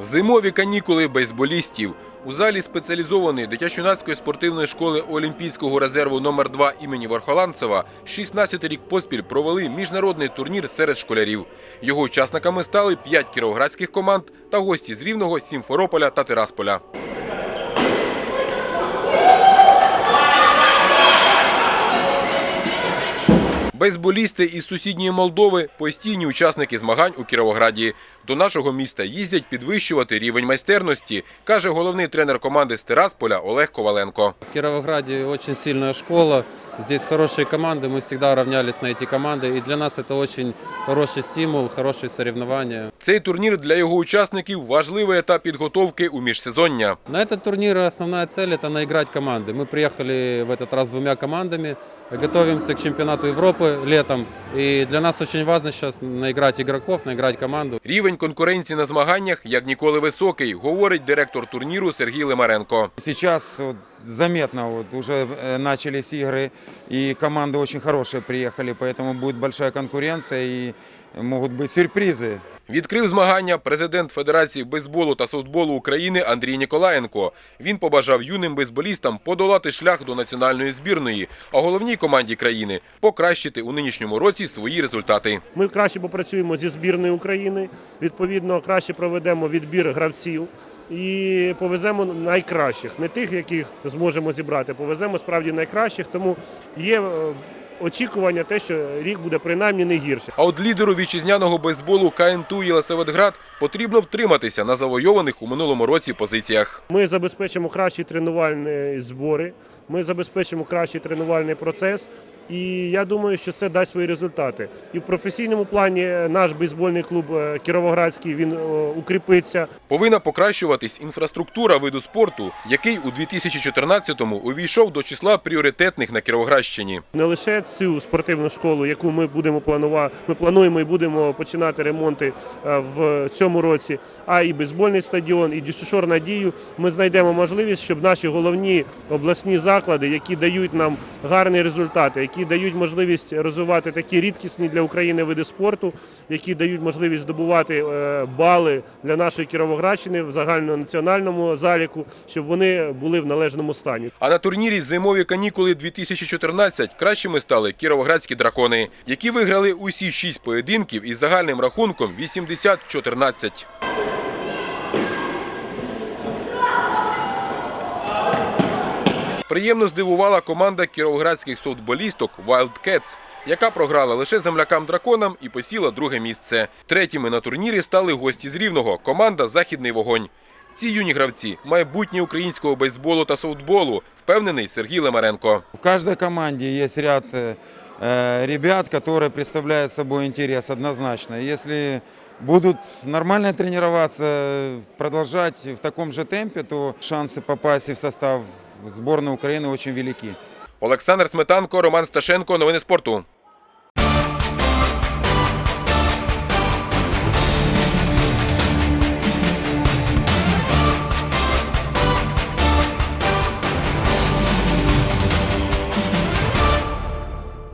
Зимові канікули бейсболістів. У залі спеціалізованої дитячо-юнацької спортивної школи Олімпійського резерву номер 2 імені Вархоланцева 16 рік поспіль провели міжнародний турнір серед школярів. Його учасниками стали 5 кіровоградських команд та гості з Рівного, Сімферополя та Тирасполя. Бейсболісти із сусідньої Молдови постійні учасники змагань у Кіровограді. До нашого міста їздять підвищувати рівень майстерності, каже головний тренер команди з Тирасполя Олег Коваленко. В Кировограде очень сильная школа, здесь хорошие команды, мы всегда равнялись на эти команды, и для нас это очень хороший стимул, хорошие соревнования. Цей турнір для його учасників важливий етап підготовки у міжсезоння. На этот турнир основная цель это наиграть команды. Мы приехали в этот раз двумя командами, готовимся к чемпионату Европы летом, и для нас очень важно сейчас наиграть игроков, наиграть команду. Рівень конкуренції на змаганнях як ніколи високий, говорить директор турніру Сергій Лимаренко. Сейчас вот заметно вот уже э, начались игры, и команды очень хорошие приехали, поэтому будет большая конкуренция и могут быть сюрпризы. Відкрив змагання президент Федерації бейсболу та софтболу України Андрій Ніколаєнко. Він побажав юним бейсболістам подолати шлях до національної збірної, а головній команді країни покращити у нинішньому році свої результати. Ми краще попрацюємо зі збірною України, відповідно, краще проведемо відбір гравців і повеземо найкращих, не тих, яких зможемо зібрати, повеземо справді найкращих. Тому є е, очікування, те, що рік буде принаймні не гірше. А от лідеру вітчизняного бейсболу КНТУ Єлисаветград потрібно втриматися на завойованих у минулому році позиціях. Ми забезпечимо кращі тренувальні збори, ми забезпечимо кращий тренувальний процес. І я думаю, що це дасть свої результати. І в професійному плані наш бейсбольний клуб е, Кіровоградський він е, укріпиться. Повинна покращуватись інфраструктура виду спорту, який у 2014-му увійшов до числа пріоритетних на Кіровоградщині. Не лише цю спортивну школу, яку ми будемо планувати, ми плануємо і будемо починати ремонти е, в цьому році, а і бейсбольний стадіон, і дюшор надію. Ми знайдемо можливість, щоб наші головні обласні заклади, які дають нам гарні результати, які дають можливість розвивати такі рідкісні для України види спорту, які дають можливість здобувати е, бали для нашої Кіровоградщини в загальнонаціональному заліку, щоб вони були в належному стані. А на турнірі зимові канікули 2014 кращими стали кіровоградські дракони, які виграли усі шість поєдинків із загальним рахунком 80-14. Приємно здивувала команда кіровоградських софтболісток Wildcats, яка програла лише землякам-драконам і посіла друге місце. Третіми на турнірі стали гості з Рівного – команда Західний вогонь. Ці юні гравці – майбутнє українського бейсболу та софтболу, впевнений Сергій Лемаренко. В каждой команде есть ряд э, э, ребят, которые представляют собой интерес однозначно. Если будут нормально тренироваться, продолжать в таком же темпе, то шансы попасть в состав сборной Украины очень велики. Олександр Сметанко, Роман Сташенко. Новини спорту.